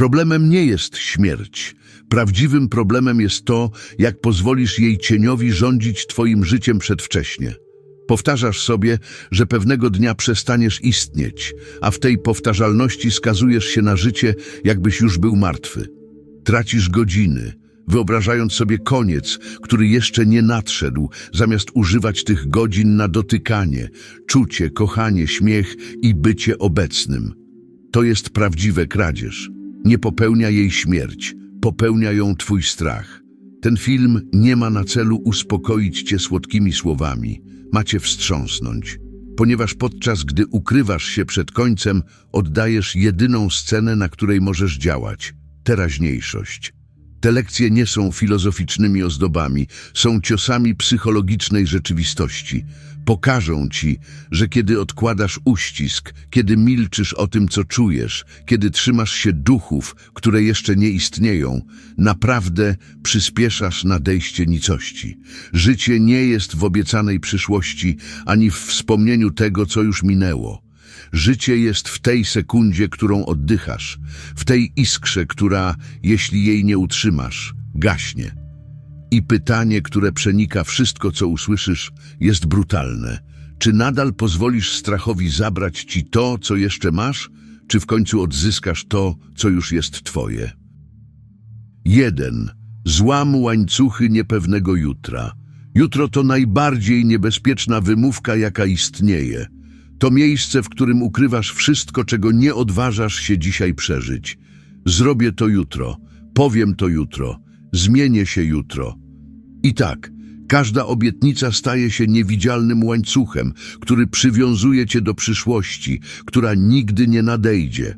Problemem nie jest śmierć. Prawdziwym problemem jest to, jak pozwolisz jej cieniowi rządzić twoim życiem przedwcześnie. Powtarzasz sobie, że pewnego dnia przestaniesz istnieć, a w tej powtarzalności skazujesz się na życie, jakbyś już był martwy. Tracisz godziny, wyobrażając sobie koniec, który jeszcze nie nadszedł, zamiast używać tych godzin na dotykanie, czucie, kochanie, śmiech i bycie obecnym. To jest prawdziwe kradzież. Nie popełnia jej śmierć, popełnia ją twój strach. Ten film nie ma na celu uspokoić cię słodkimi słowami, ma cię wstrząsnąć. Ponieważ podczas gdy ukrywasz się przed końcem, oddajesz jedyną scenę, na której możesz działać teraźniejszość. Te lekcje nie są filozoficznymi ozdobami, są ciosami psychologicznej rzeczywistości. Pokażą ci, że kiedy odkładasz uścisk, kiedy milczysz o tym, co czujesz, kiedy trzymasz się duchów, które jeszcze nie istnieją, naprawdę przyspieszasz nadejście nicości. Życie nie jest w obiecanej przyszłości, ani w wspomnieniu tego, co już minęło. Życie jest w tej sekundzie, którą oddychasz, w tej iskrze, która, jeśli jej nie utrzymasz, gaśnie. I pytanie, które przenika wszystko, co usłyszysz, jest brutalne. Czy nadal pozwolisz strachowi zabrać ci to, co jeszcze masz, czy w końcu odzyskasz to, co już jest twoje? Jeden. Złam łańcuchy niepewnego jutra. Jutro to najbardziej niebezpieczna wymówka, jaka istnieje. To miejsce, w którym ukrywasz wszystko, czego nie odważasz się dzisiaj przeżyć. Zrobię to jutro, powiem to jutro, zmienię się jutro. I tak, każda obietnica staje się niewidzialnym łańcuchem, który przywiązuje cię do przyszłości, która nigdy nie nadejdzie.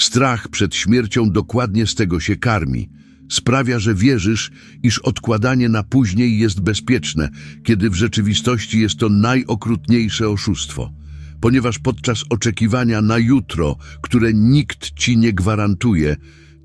Strach przed śmiercią dokładnie z tego się karmi. Sprawia, że wierzysz, iż odkładanie na później jest bezpieczne, kiedy w rzeczywistości jest to najokrutniejsze oszustwo. Ponieważ podczas oczekiwania na jutro, które nikt ci nie gwarantuje,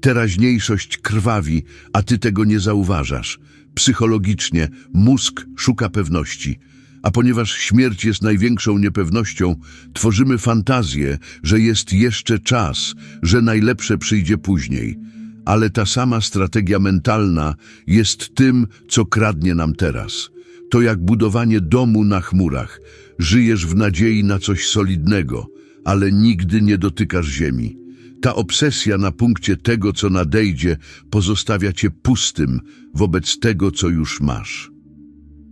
teraźniejszość krwawi, a ty tego nie zauważasz. Psychologicznie mózg szuka pewności, a ponieważ śmierć jest największą niepewnością, tworzymy fantazję, że jest jeszcze czas, że najlepsze przyjdzie później. Ale ta sama strategia mentalna jest tym, co kradnie nam teraz. To jak budowanie domu na chmurach. Żyjesz w nadziei na coś solidnego, ale nigdy nie dotykasz ziemi. Ta obsesja na punkcie tego, co nadejdzie, pozostawia cię pustym wobec tego, co już masz.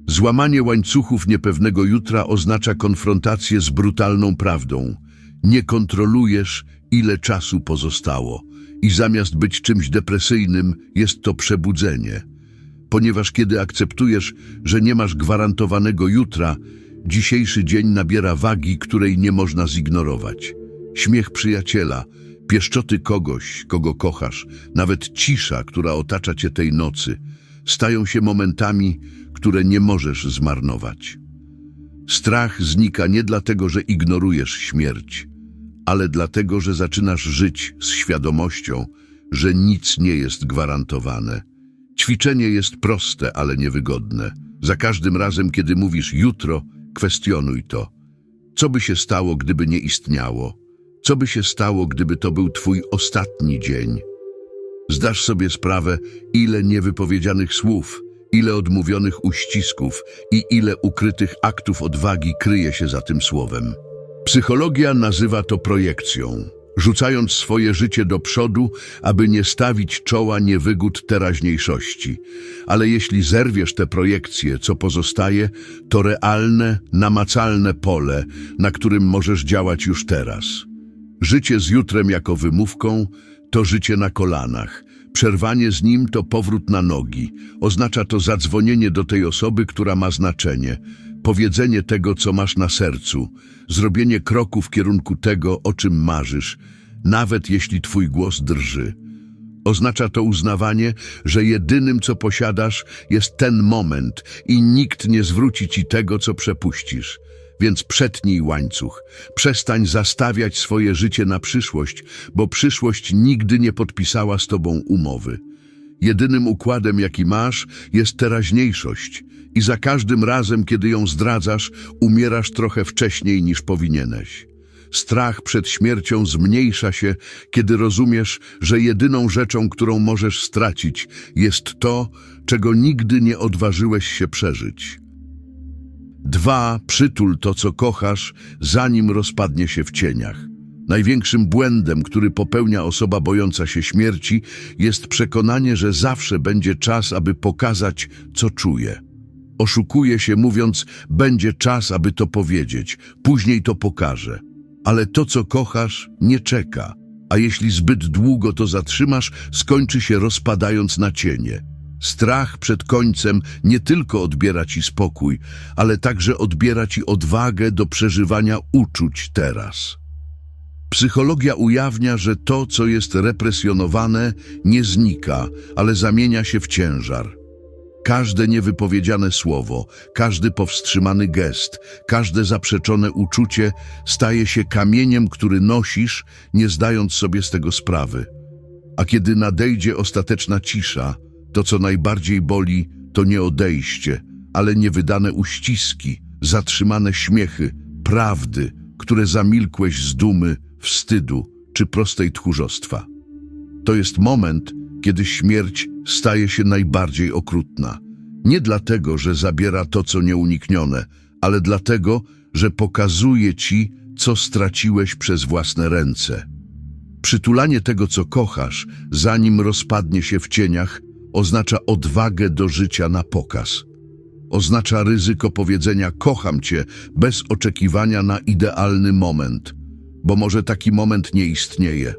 Złamanie łańcuchów niepewnego jutra oznacza konfrontację z brutalną prawdą. Nie kontrolujesz, ile czasu pozostało i zamiast być czymś depresyjnym, jest to przebudzenie. Ponieważ kiedy akceptujesz, że nie masz gwarantowanego jutra, dzisiejszy dzień nabiera wagi, której nie można zignorować. Śmiech przyjaciela, pieszczoty kogoś, kogo kochasz, nawet cisza, która otacza cię tej nocy, stają się momentami, które nie możesz zmarnować. Strach znika nie dlatego, że ignorujesz śmierć, ale dlatego, że zaczynasz żyć z świadomością, że nic nie jest gwarantowane. Ćwiczenie jest proste, ale niewygodne. Za każdym razem, kiedy mówisz jutro, kwestionuj to. Co by się stało, gdyby nie istniało? Co by się stało, gdyby to był twój ostatni dzień? Zdasz sobie sprawę, ile niewypowiedzianych słów, ile odmówionych uścisków i ile ukrytych aktów odwagi kryje się za tym słowem. Psychologia nazywa to projekcją, rzucając swoje życie do przodu, aby nie stawić czoła niewygód teraźniejszości. Ale jeśli zerwiesz te projekcje, co pozostaje, to realne, namacalne pole, na którym możesz działać już teraz. Życie z jutrem jako wymówką to życie na kolanach. Przerwanie z nim to powrót na nogi. Oznacza to zadzwonienie do tej osoby, która ma znaczenie. Powiedzenie tego, co masz na sercu. Zrobienie kroku w kierunku tego, o czym marzysz, nawet jeśli twój głos drży. Oznacza to uznawanie, że jedynym, co posiadasz, jest ten moment i nikt nie zwróci ci tego, co przepuścisz. Więc przetnij łańcuch. Przestań zastawiać swoje życie na przyszłość, bo przyszłość nigdy nie podpisała z tobą umowy. Jedynym układem, jaki masz, jest teraźniejszość i za każdym razem, kiedy ją zdradzasz, umierasz trochę wcześniej niż powinieneś. Strach przed śmiercią zmniejsza się, kiedy rozumiesz, że jedyną rzeczą, którą możesz stracić, jest to, czego nigdy nie odważyłeś się przeżyć. Dwa, przytul to, co kochasz, zanim rozpadnie się w cieniach. Największym błędem, który popełnia osoba bojąca się śmierci, jest przekonanie, że zawsze będzie czas, aby pokazać, co czuje. Oszukuje się, mówiąc, będzie czas, aby to powiedzieć, później to pokażę. Ale to, co kochasz, nie czeka, a jeśli zbyt długo to zatrzymasz, skończy się rozpadając na cienie. Strach przed końcem nie tylko odbiera ci spokój, ale także odbiera ci odwagę do przeżywania uczuć teraz. Psychologia ujawnia, że to, co jest represjonowane, nie znika, ale zamienia się w ciężar. Każde niewypowiedziane słowo, każdy powstrzymany gest, każde zaprzeczone uczucie staje się kamieniem, który nosisz, nie zdając sobie z tego sprawy. A kiedy nadejdzie ostateczna cisza, to co najbardziej boli, to nie odejście, ale niewydane uściski, zatrzymane śmiechy, prawdy, które zamilkłeś z dumy, wstydu czy prostej tchórzostwa. To jest moment, kiedy śmierć staje się najbardziej okrutna. Nie dlatego, że zabiera to, co nieuniknione, ale dlatego, że pokazuje ci, co straciłeś przez własne ręce. Przytulanie tego, co kochasz, zanim rozpadnie się w cieniach, oznacza odwagę do życia na pokaz. Oznacza ryzyko powiedzenia kocham cię bez oczekiwania na idealny moment, bo może taki moment nie istnieje.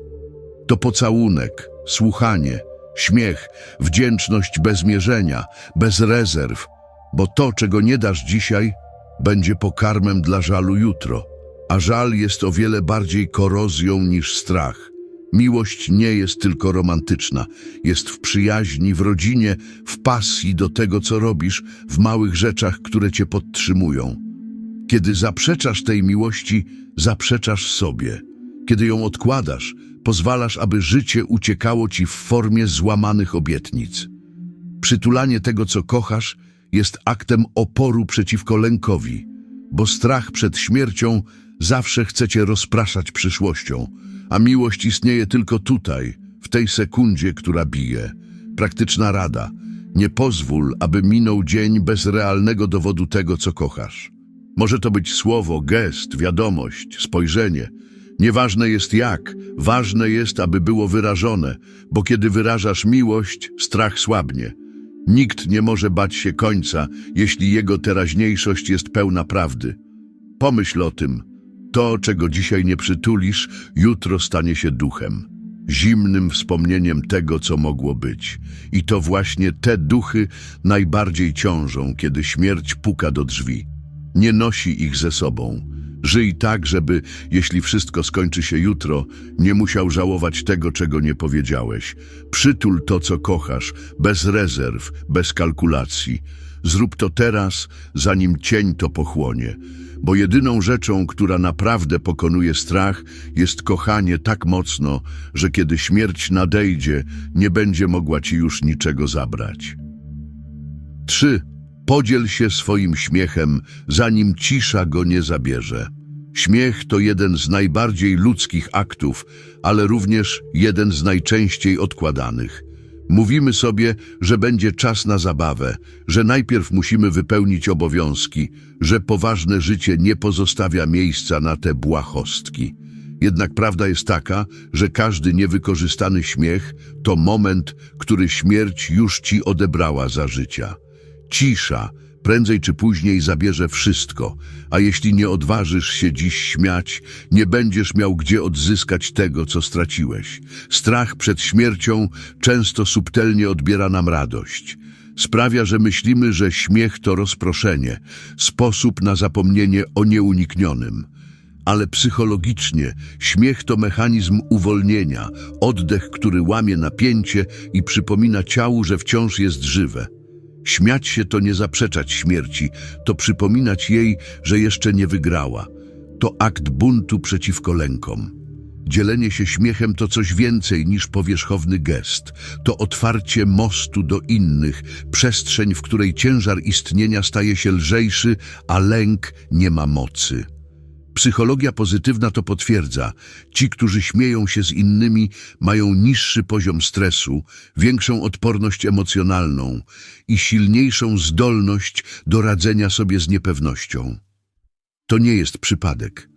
To pocałunek, słuchanie, śmiech, wdzięczność bez mierzenia, bez rezerw, bo to, czego nie dasz dzisiaj, będzie pokarmem dla żalu jutro, a żal jest o wiele bardziej korozją niż strach. Miłość nie jest tylko romantyczna, jest w przyjaźni, w rodzinie, w pasji do tego, co robisz, w małych rzeczach, które cię podtrzymują. Kiedy zaprzeczasz tej miłości, zaprzeczasz sobie. Kiedy ją odkładasz, pozwalasz, aby życie uciekało ci w formie złamanych obietnic. Przytulanie tego, co kochasz, jest aktem oporu przeciwko lękowi, bo strach przed śmiercią zawsze chce cię rozpraszać przyszłością, a miłość istnieje tylko tutaj, w tej sekundzie, która bije. Praktyczna rada. Nie pozwól, aby minął dzień bez realnego dowodu tego, co kochasz. Może to być słowo, gest, wiadomość, spojrzenie. Nieważne jest jak, ważne jest, aby było wyrażone, bo kiedy wyrażasz miłość, strach słabnie. Nikt nie może bać się końca, jeśli jego teraźniejszość jest pełna prawdy. Pomyśl o tym. To, czego dzisiaj nie przytulisz, jutro stanie się duchem. Zimnym wspomnieniem tego, co mogło być. I to właśnie te duchy najbardziej ciążą, kiedy śmierć puka do drzwi. Nie nosi ich ze sobą. Żyj tak, żeby, jeśli wszystko skończy się jutro, nie musiał żałować tego, czego nie powiedziałeś. Przytul to, co kochasz, bez rezerw, bez kalkulacji. Zrób to teraz, zanim cień to pochłonie. Bo jedyną rzeczą, która naprawdę pokonuje strach, jest kochanie tak mocno, że kiedy śmierć nadejdzie, nie będzie mogła ci już niczego zabrać. 3. Podziel się swoim śmiechem, zanim cisza go nie zabierze. Śmiech to jeden z najbardziej ludzkich aktów, ale również jeden z najczęściej odkładanych. Mówimy sobie, że będzie czas na zabawę, że najpierw musimy wypełnić obowiązki, że poważne życie nie pozostawia miejsca na te błahostki. Jednak prawda jest taka, że każdy niewykorzystany śmiech to moment, który śmierć już ci odebrała za życia. Cisza prędzej czy później zabierze wszystko, a jeśli nie odważysz się dziś śmiać, nie będziesz miał gdzie odzyskać tego, co straciłeś. Strach przed śmiercią często subtelnie odbiera nam radość. Sprawia, że myślimy, że śmiech to rozproszenie, sposób na zapomnienie o nieuniknionym. Ale psychologicznie śmiech to mechanizm uwolnienia, oddech, który łamie napięcie i przypomina ciału, że wciąż jest żywe. Śmiać się to nie zaprzeczać śmierci, to przypominać jej, że jeszcze nie wygrała. To akt buntu przeciwko lękom. Dzielenie się śmiechem to coś więcej niż powierzchowny gest. To otwarcie mostu do innych, przestrzeń, w której ciężar istnienia staje się lżejszy, a lęk nie ma mocy. Psychologia pozytywna to potwierdza. Ci, którzy śmieją się z innymi, mają niższy poziom stresu, większą odporność emocjonalną i silniejszą zdolność do radzenia sobie z niepewnością. To nie jest przypadek.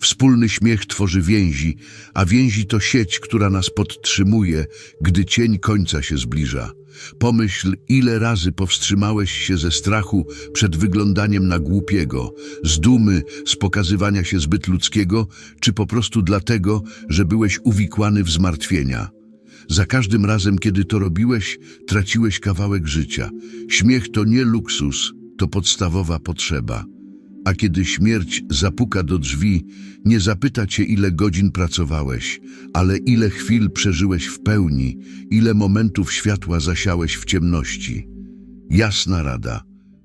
Wspólny śmiech tworzy więzi, a więzi to sieć, która nas podtrzymuje, gdy cień końca się zbliża. Pomyśl, ile razy powstrzymałeś się ze strachu przed wyglądaniem na głupiego, z dumy, z pokazywania się zbyt ludzkiego, czy po prostu dlatego, że byłeś uwikłany w zmartwienia. Za każdym razem, kiedy to robiłeś, traciłeś kawałek życia. Śmiech to nie luksus, to podstawowa potrzeba. A kiedy śmierć zapuka do drzwi, nie zapyta cię, ile godzin pracowałeś, ale ile chwil przeżyłeś w pełni, ile momentów światła zasiałeś w ciemności. Jasna rada.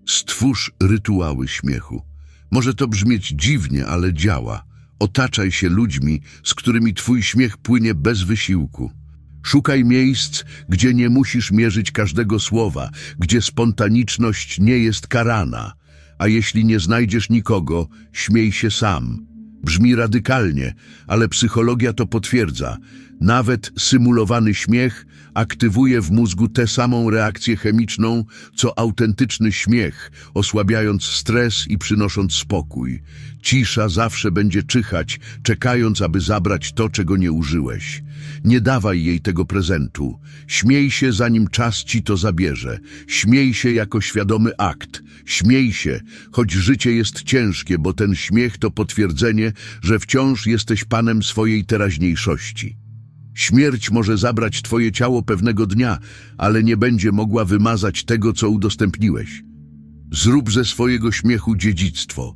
Stwórz rytuały śmiechu. Może to brzmieć dziwnie, ale działa. Otaczaj się ludźmi, z którymi twój śmiech płynie bez wysiłku. Szukaj miejsc, gdzie nie musisz mierzyć każdego słowa, gdzie spontaniczność nie jest karana. A jeśli nie znajdziesz nikogo, śmiej się sam. Brzmi radykalnie, ale psychologia to potwierdza. Nawet symulowany śmiech aktywuje w mózgu tę samą reakcję chemiczną, co autentyczny śmiech, osłabiając stres i przynosząc spokój. Cisza zawsze będzie czyhać, czekając, aby zabrać to, czego nie użyłeś. Nie dawaj jej tego prezentu. Śmiej się, zanim czas ci to zabierze. Śmiej się jako świadomy akt. Śmiej się, choć życie jest ciężkie, bo ten śmiech to potwierdzenie, że wciąż jesteś panem swojej teraźniejszości. Śmierć może zabrać twoje ciało pewnego dnia, ale nie będzie mogła wymazać tego, co udostępniłeś. Zrób ze swojego śmiechu dziedzictwo.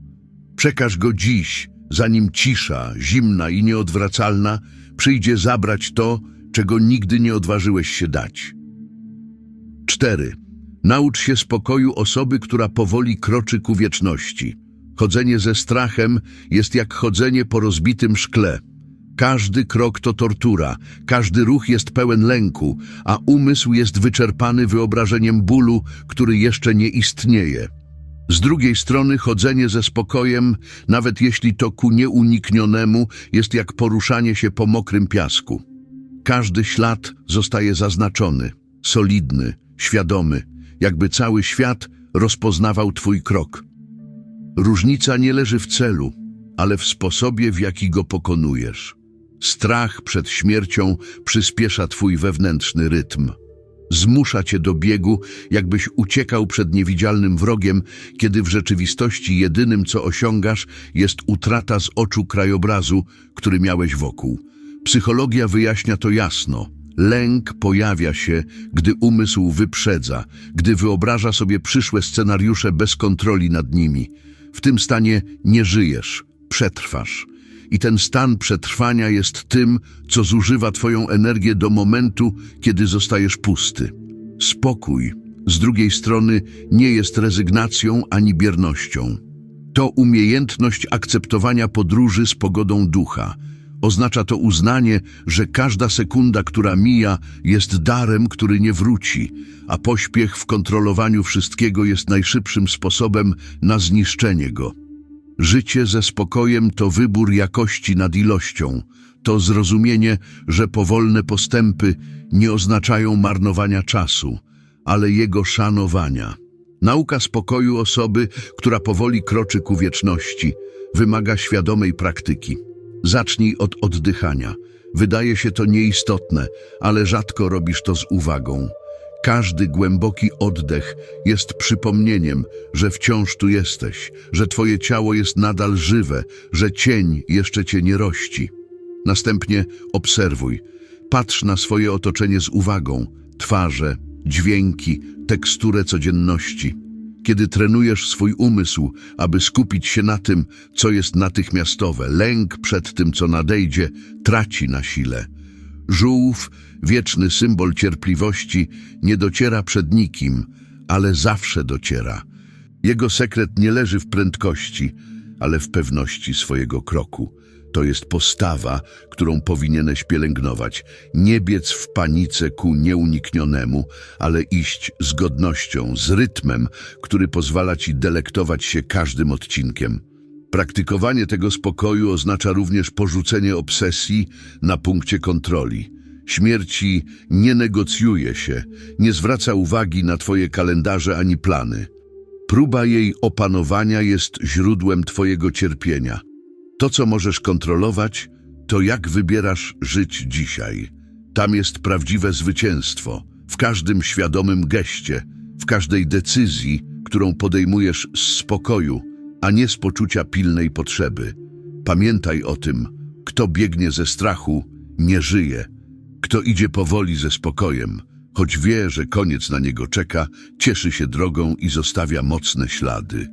Przekaż go dziś, zanim cisza, zimna i nieodwracalna przyjdzie zabrać to, czego nigdy nie odważyłeś się dać. 4. Naucz się spokoju osoby, która powoli kroczy ku wieczności. Chodzenie ze strachem jest jak chodzenie po rozbitym szkle. Każdy krok to tortura, każdy ruch jest pełen lęku, a umysł jest wyczerpany wyobrażeniem bólu, który jeszcze nie istnieje. Z drugiej strony chodzenie ze spokojem, nawet jeśli to ku nieuniknionemu, jest jak poruszanie się po mokrym piasku. Każdy ślad zostaje zaznaczony, solidny, świadomy, jakby cały świat rozpoznawał twój krok. Różnica nie leży w celu, ale w sposobie, w jaki go pokonujesz. Strach przed śmiercią przyspiesza twój wewnętrzny rytm. Zmusza cię do biegu, jakbyś uciekał przed niewidzialnym wrogiem, kiedy w rzeczywistości jedynym, co osiągasz, jest utrata z oczu krajobrazu, który miałeś wokół. Psychologia wyjaśnia to jasno. Lęk pojawia się, gdy umysł wyprzedza, gdy wyobraża sobie przyszłe scenariusze bez kontroli nad nimi. W tym stanie nie żyjesz, przetrwasz. I ten stan przetrwania jest tym, co zużywa twoją energię do momentu, kiedy zostajesz pusty. Spokój, z drugiej strony, nie jest rezygnacją ani biernością. To umiejętność akceptowania podróży z pogodą ducha. Oznacza to uznanie, że każda sekunda, która mija, jest darem, który nie wróci, a pośpiech w kontrolowaniu wszystkiego jest najszybszym sposobem na zniszczenie go. Życie ze spokojem to wybór jakości nad ilością, to zrozumienie, że powolne postępy nie oznaczają marnowania czasu, ale jego szanowania. Nauka spokoju osoby, która powoli kroczy ku wieczności, wymaga świadomej praktyki. Zacznij od oddychania. Wydaje się to nieistotne, ale rzadko robisz to z uwagą. Każdy głęboki oddech jest przypomnieniem, że wciąż tu jesteś, że twoje ciało jest nadal żywe, że cień jeszcze cię nie rości. Następnie obserwuj. Patrz na swoje otoczenie z uwagą, twarze, dźwięki, teksturę codzienności. Kiedy trenujesz swój umysł, aby skupić się na tym, co jest natychmiastowe, lęk przed tym, co nadejdzie, traci na sile. Żółw, wieczny symbol cierpliwości, nie dociera przed nikim, ale zawsze dociera. Jego sekret nie leży w prędkości, ale w pewności swojego kroku. To jest postawa, którą powinieneś pielęgnować. Nie biec w panice ku nieuniknionemu, ale iść z godnością, z rytmem, który pozwala ci delektować się każdym odcinkiem. Praktykowanie tego spokoju oznacza również porzucenie obsesji na punkcie kontroli. Śmierci nie negocjuje się, nie zwraca uwagi na twoje kalendarze ani plany. Próba jej opanowania jest źródłem twojego cierpienia. To, co możesz kontrolować, to jak wybierasz żyć dzisiaj. Tam jest prawdziwe zwycięstwo, w każdym świadomym geście, w każdej decyzji, którą podejmujesz z spokoju, a nie z poczucia pilnej potrzeby. Pamiętaj o tym, kto biegnie ze strachu, nie żyje. Kto idzie powoli ze spokojem, choć wie, że koniec na niego czeka, cieszy się drogą i zostawia mocne ślady.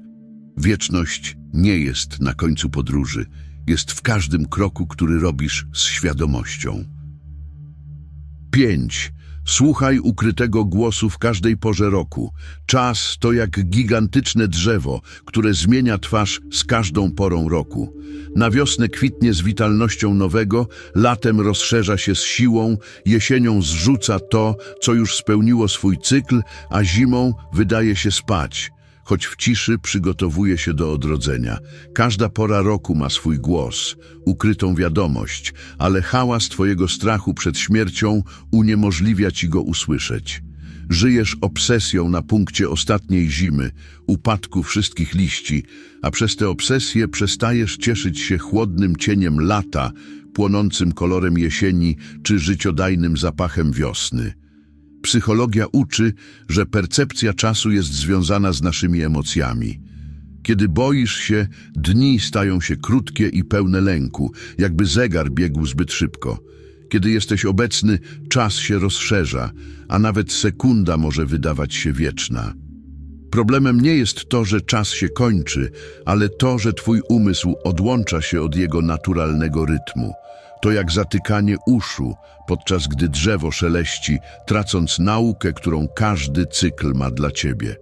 Wieczność nie jest na końcu podróży, jest w każdym kroku, który robisz z świadomością. 5. Słuchaj ukrytego głosu w każdej porze roku. Czas to jak gigantyczne drzewo, które zmienia twarz z każdą porą roku. Na wiosnę kwitnie z witalnością nowego, latem rozszerza się z siłą, jesienią zrzuca to, co już spełniło swój cykl, a zimą wydaje się spać choć w ciszy przygotowuje się do odrodzenia. Każda pora roku ma swój głos, ukrytą wiadomość, ale hałas twojego strachu przed śmiercią uniemożliwia ci go usłyszeć. Żyjesz obsesją na punkcie ostatniej zimy, upadku wszystkich liści, a przez tę obsesję przestajesz cieszyć się chłodnym cieniem lata, płonącym kolorem jesieni czy życiodajnym zapachem wiosny. Psychologia uczy, że percepcja czasu jest związana z naszymi emocjami. Kiedy boisz się, dni stają się krótkie i pełne lęku, jakby zegar biegł zbyt szybko. Kiedy jesteś obecny, czas się rozszerza, a nawet sekunda może wydawać się wieczna. Problemem nie jest to, że czas się kończy, ale to, że twój umysł odłącza się od jego naturalnego rytmu. To jak zatykanie uszu, podczas gdy drzewo szeleści, tracąc naukę, którą każdy cykl ma dla ciebie.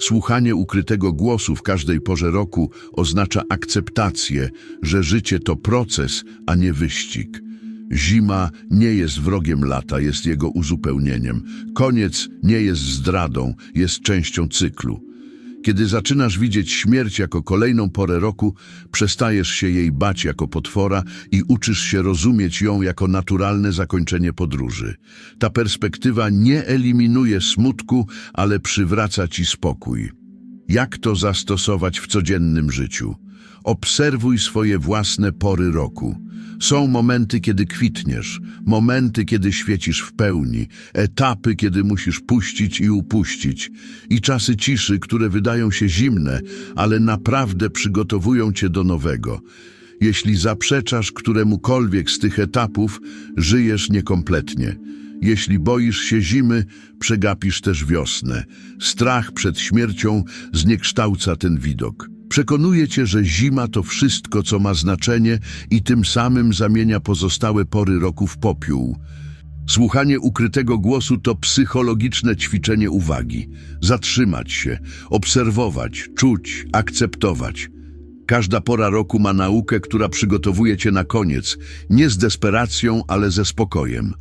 Słuchanie ukrytego głosu w każdej porze roku oznacza akceptację, że życie to proces, a nie wyścig. Zima nie jest wrogiem lata, jest jego uzupełnieniem. Koniec nie jest zdradą, jest częścią cyklu. Kiedy zaczynasz widzieć śmierć jako kolejną porę roku, przestajesz się jej bać jako potwora i uczysz się rozumieć ją jako naturalne zakończenie podróży. Ta perspektywa nie eliminuje smutku, ale przywraca ci spokój. Jak to zastosować w codziennym życiu? Obserwuj swoje własne pory roku. Są momenty, kiedy kwitniesz, momenty, kiedy świecisz w pełni, etapy, kiedy musisz puścić i upuścić, i czasy ciszy, które wydają się zimne, ale naprawdę przygotowują cię do nowego. Jeśli zaprzeczasz któremukolwiek z tych etapów, żyjesz niekompletnie. Jeśli boisz się zimy, przegapisz też wiosnę. Strach przed śmiercią zniekształca ten widok. Przekonuje cię, że zima to wszystko, co ma znaczenie i tym samym zamienia pozostałe pory roku w popiół. Słuchanie ukrytego głosu to psychologiczne ćwiczenie uwagi. Zatrzymać się, obserwować, czuć, akceptować. Każda pora roku ma naukę, która przygotowuje cię na koniec, nie z desperacją, ale ze spokojem.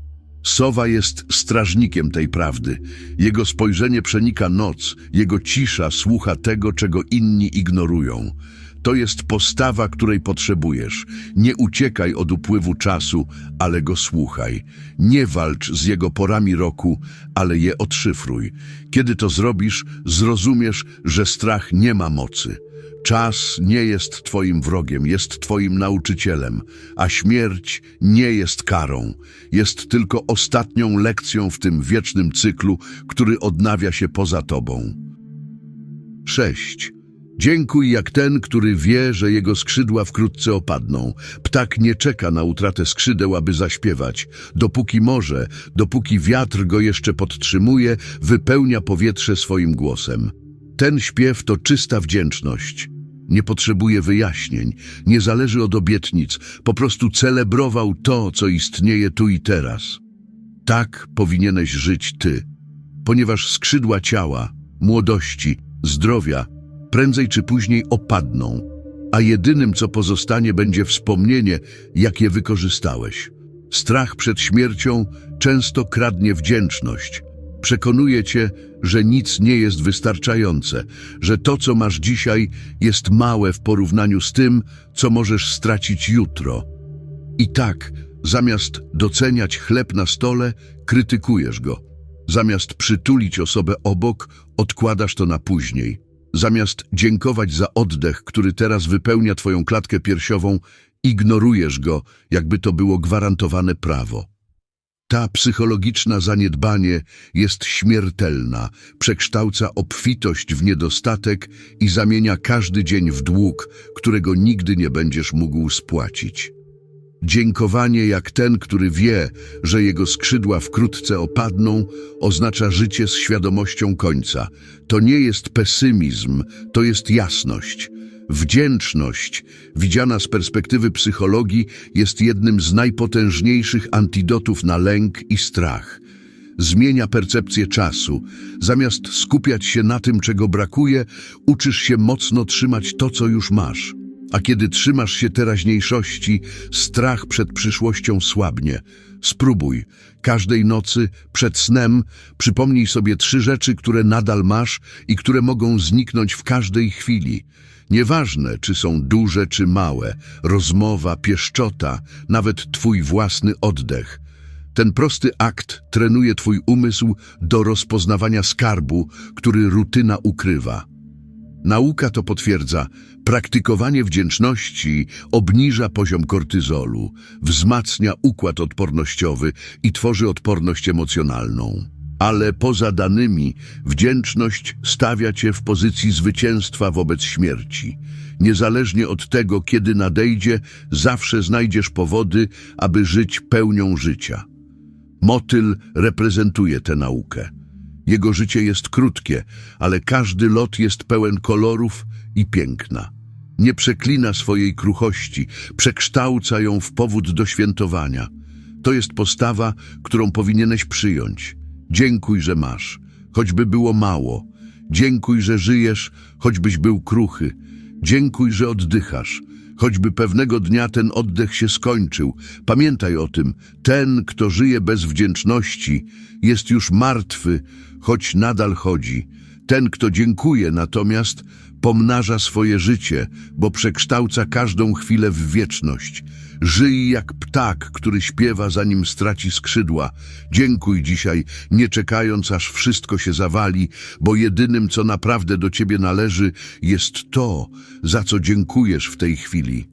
Sowa jest strażnikiem tej prawdy. Jego spojrzenie przenika noc, jego cisza słucha tego, czego inni ignorują. To jest postawa, której potrzebujesz. Nie uciekaj od upływu czasu, ale go słuchaj. Nie walcz z jego porami roku, ale je odszyfruj. Kiedy to zrobisz, zrozumiesz, że strach nie ma mocy. Czas nie jest twoim wrogiem, jest twoim nauczycielem, a śmierć nie jest karą, jest tylko ostatnią lekcją w tym wiecznym cyklu, który odnawia się poza tobą. 6. Dziękuj jak ten, który wie, że jego skrzydła wkrótce opadną. Ptak nie czeka na utratę skrzydeł, aby zaśpiewać. Dopóki może, dopóki wiatr go jeszcze podtrzymuje, wypełnia powietrze swoim głosem. Ten śpiew to czysta wdzięczność. Nie potrzebuje wyjaśnień, nie zależy od obietnic, po prostu celebrował to, co istnieje tu i teraz. Tak powinieneś żyć ty, ponieważ skrzydła ciała, młodości, zdrowia prędzej czy później opadną, a jedynym, co pozostanie, będzie wspomnienie, jak je wykorzystałeś. Strach przed śmiercią często kradnie wdzięczność, Przekonuje cię, że nic nie jest wystarczające, że to, co masz dzisiaj, jest małe w porównaniu z tym, co możesz stracić jutro. I tak, zamiast doceniać chleb na stole, krytykujesz go. Zamiast przytulić osobę obok, odkładasz to na później. Zamiast dziękować za oddech, który teraz wypełnia twoją klatkę piersiową, ignorujesz go, jakby to było gwarantowane prawo. Ta psychologiczna zaniedbanie jest śmiertelna, przekształca obfitość w niedostatek i zamienia każdy dzień w dług, którego nigdy nie będziesz mógł spłacić. Dziękowanie jak ten, który wie, że jego skrzydła wkrótce opadną, oznacza życie z świadomością końca. To nie jest pesymizm, to jest jasność. Wdzięczność, widziana z perspektywy psychologii, jest jednym z najpotężniejszych antidotów na lęk i strach. Zmienia percepcję czasu. Zamiast skupiać się na tym, czego brakuje, uczysz się mocno trzymać to, co już masz. A kiedy trzymasz się teraźniejszości, strach przed przyszłością słabnie. Spróbuj. Każdej nocy, przed snem, przypomnij sobie trzy rzeczy, które nadal masz i które mogą zniknąć w każdej chwili. Nieważne, czy są duże czy małe, rozmowa, pieszczota, nawet twój własny oddech. Ten prosty akt trenuje twój umysł do rozpoznawania skarbu, który rutyna ukrywa. Nauka to potwierdza. Praktykowanie wdzięczności obniża poziom kortyzolu, wzmacnia układ odpornościowy i tworzy odporność emocjonalną. Ale poza danymi, wdzięczność stawia cię w pozycji zwycięstwa wobec śmierci. Niezależnie od tego, kiedy nadejdzie, zawsze znajdziesz powody, aby żyć pełnią życia. Motyl reprezentuje tę naukę. Jego życie jest krótkie, ale każdy lot jest pełen kolorów i piękna. Nie przeklina swojej kruchości, przekształca ją w powód do świętowania. To jest postawa, którą powinieneś przyjąć. Dziękuj, że masz, choćby było mało. Dziękuj, że żyjesz, choćbyś był kruchy. Dziękuj, że oddychasz, choćby pewnego dnia ten oddech się skończył. Pamiętaj o tym, ten, kto żyje bez wdzięczności, jest już martwy, choć nadal chodzi. Ten, kto dziękuje natomiast, pomnaża swoje życie, bo przekształca każdą chwilę w wieczność. Żyj jak ptak, który śpiewa zanim straci skrzydła. Dziękuj dzisiaj, nie czekając aż wszystko się zawali, bo jedynym, co naprawdę do ciebie należy, jest to, za co dziękujesz w tej chwili.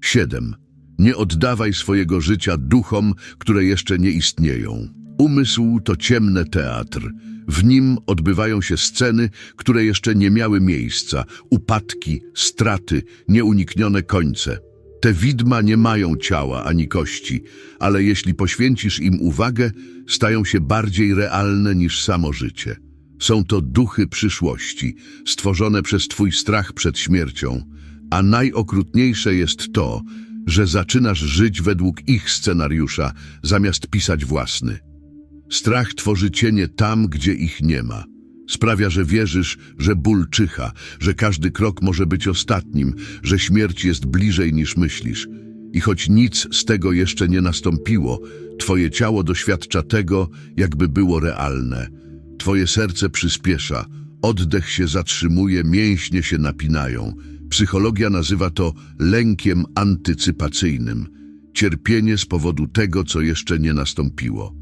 7. Nie oddawaj swojego życia duchom, które jeszcze nie istnieją. Umysł to ciemny teatr. W nim odbywają się sceny, które jeszcze nie miały miejsca, upadki, straty, nieuniknione końce. Te widma nie mają ciała ani kości, ale jeśli poświęcisz im uwagę, stają się bardziej realne niż samo życie. Są to duchy przyszłości, stworzone przez twój strach przed śmiercią, a najokrutniejsze jest to, że zaczynasz żyć według ich scenariusza, zamiast pisać własny. Strach tworzy cienie tam, gdzie ich nie ma. Sprawia, że wierzysz, że ból czyha, że każdy krok może być ostatnim, że śmierć jest bliżej niż myślisz. I choć nic z tego jeszcze nie nastąpiło, twoje ciało doświadcza tego, jakby było realne. Twoje serce przyspiesza, oddech się zatrzymuje, mięśnie się napinają. Psychologia nazywa to lękiem antycypacyjnym. Cierpienie z powodu tego, co jeszcze nie nastąpiło.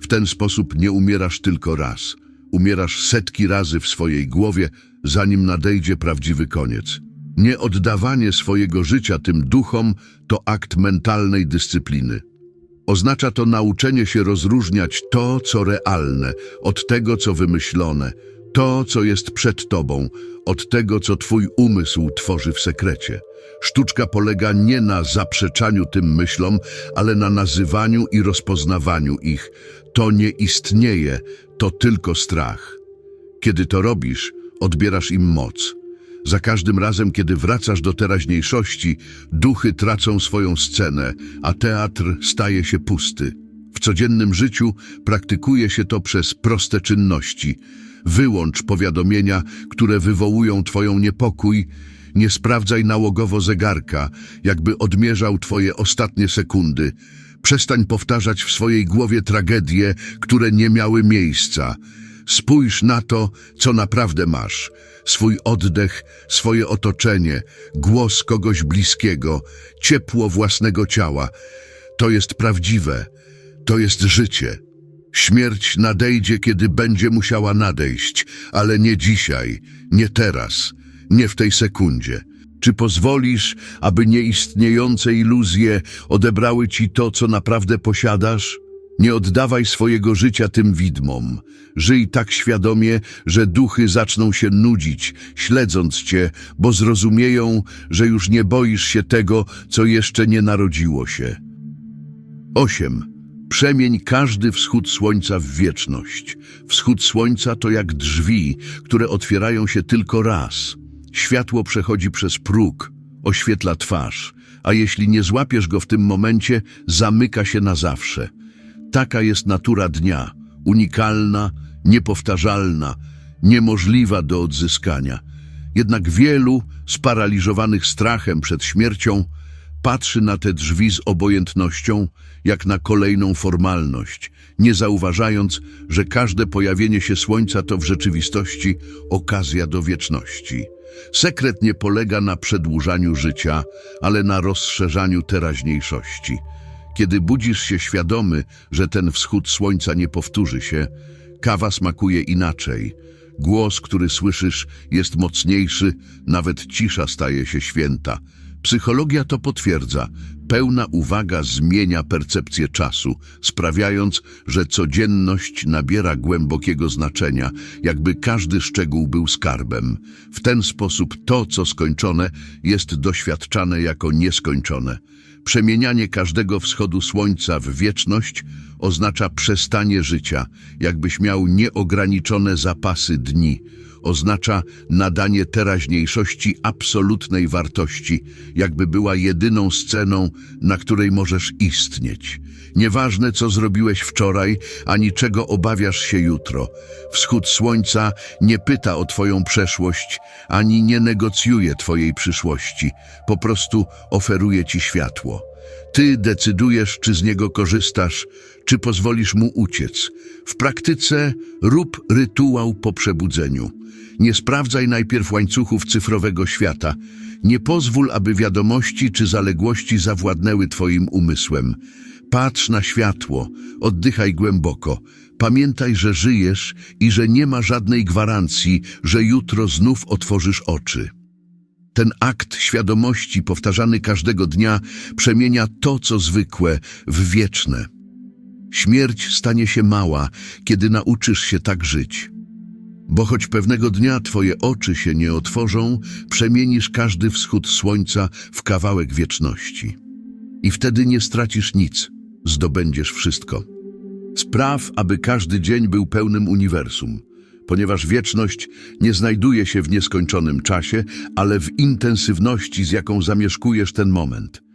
W ten sposób nie umierasz tylko raz. Umierasz setki razy w swojej głowie, zanim nadejdzie prawdziwy koniec. Nieoddawanie swojego życia tym duchom to akt mentalnej dyscypliny. Oznacza to nauczenie się rozróżniać to, co realne, od tego, co wymyślone, to, co jest przed tobą, od tego, co twój umysł tworzy w sekrecie. Sztuczka polega nie na zaprzeczaniu tym myślom, ale na nazywaniu i rozpoznawaniu ich. To nie istnieje, to tylko strach. Kiedy to robisz, odbierasz im moc. Za każdym razem, kiedy wracasz do teraźniejszości, duchy tracą swoją scenę, a teatr staje się pusty. W codziennym życiu praktykuje się to przez proste czynności. Wyłącz powiadomienia, które wywołują Twoją niepokój. Nie sprawdzaj nałogowo zegarka, jakby odmierzał Twoje ostatnie sekundy. Przestań powtarzać w swojej głowie tragedie, które nie miały miejsca. Spójrz na to, co naprawdę masz. Swój oddech, swoje otoczenie, głos kogoś bliskiego, ciepło własnego ciała. To jest prawdziwe. To jest życie. Śmierć nadejdzie, kiedy będzie musiała nadejść, ale nie dzisiaj, nie teraz, nie w tej sekundzie. Czy pozwolisz, aby nieistniejące iluzje odebrały ci to, co naprawdę posiadasz? Nie oddawaj swojego życia tym widmom. Żyj tak świadomie, że duchy zaczną się nudzić, śledząc cię, bo zrozumieją, że już nie boisz się tego, co jeszcze nie narodziło się. 8. Przemień każdy wschód słońca w wieczność. Wschód słońca to jak drzwi, które otwierają się tylko raz. Światło przechodzi przez próg, oświetla twarz, a jeśli nie złapiesz go w tym momencie, zamyka się na zawsze. Taka jest natura dnia, unikalna, niepowtarzalna, niemożliwa do odzyskania. Jednak wielu, sparaliżowanych strachem przed śmiercią, patrzy na te drzwi z obojętnością, jak na kolejną formalność, nie zauważając, że każde pojawienie się słońca to w rzeczywistości okazja do wieczności. Sekret nie polega na przedłużaniu życia, ale na rozszerzaniu teraźniejszości. Kiedy budzisz się świadomy, że ten wschód słońca nie powtórzy się, kawa smakuje inaczej. Głos, który słyszysz, jest mocniejszy, nawet cisza staje się święta. Psychologia to potwierdza. Pełna uwaga zmienia percepcję czasu, sprawiając, że codzienność nabiera głębokiego znaczenia, jakby każdy szczegół był skarbem. W ten sposób to, co skończone, jest doświadczane jako nieskończone. Przemienianie każdego wschodu słońca w wieczność oznacza przestanie życia, jakbyś miał nieograniczone zapasy dni. Oznacza nadanie teraźniejszości absolutnej wartości, jakby była jedyną sceną, na której możesz istnieć. Nieważne, co zrobiłeś wczoraj, ani czego obawiasz się jutro. Wschód słońca nie pyta o twoją przeszłość, ani nie negocjuje twojej przyszłości. Po prostu oferuje ci światło. Ty decydujesz, czy z niego korzystasz, czy pozwolisz mu uciec. W praktyce rób rytuał po przebudzeniu. Nie sprawdzaj najpierw łańcuchów cyfrowego świata. Nie pozwól, aby wiadomości czy zaległości zawładnęły twoim umysłem. Patrz na światło, oddychaj głęboko. Pamiętaj, że żyjesz i że nie ma żadnej gwarancji, że jutro znów otworzysz oczy. Ten akt świadomości, powtarzany każdego dnia, przemienia to, co zwykłe, w wieczne. Śmierć stanie się mała, kiedy nauczysz się tak żyć. Bo choć pewnego dnia twoje oczy się nie otworzą, przemienisz każdy wschód słońca w kawałek wieczności. I wtedy nie stracisz nic, zdobędziesz wszystko. Spraw, aby każdy dzień był pełnym uniwersum, ponieważ wieczność nie znajduje się w nieskończonym czasie, ale w intensywności, z jaką zamieszkujesz ten moment.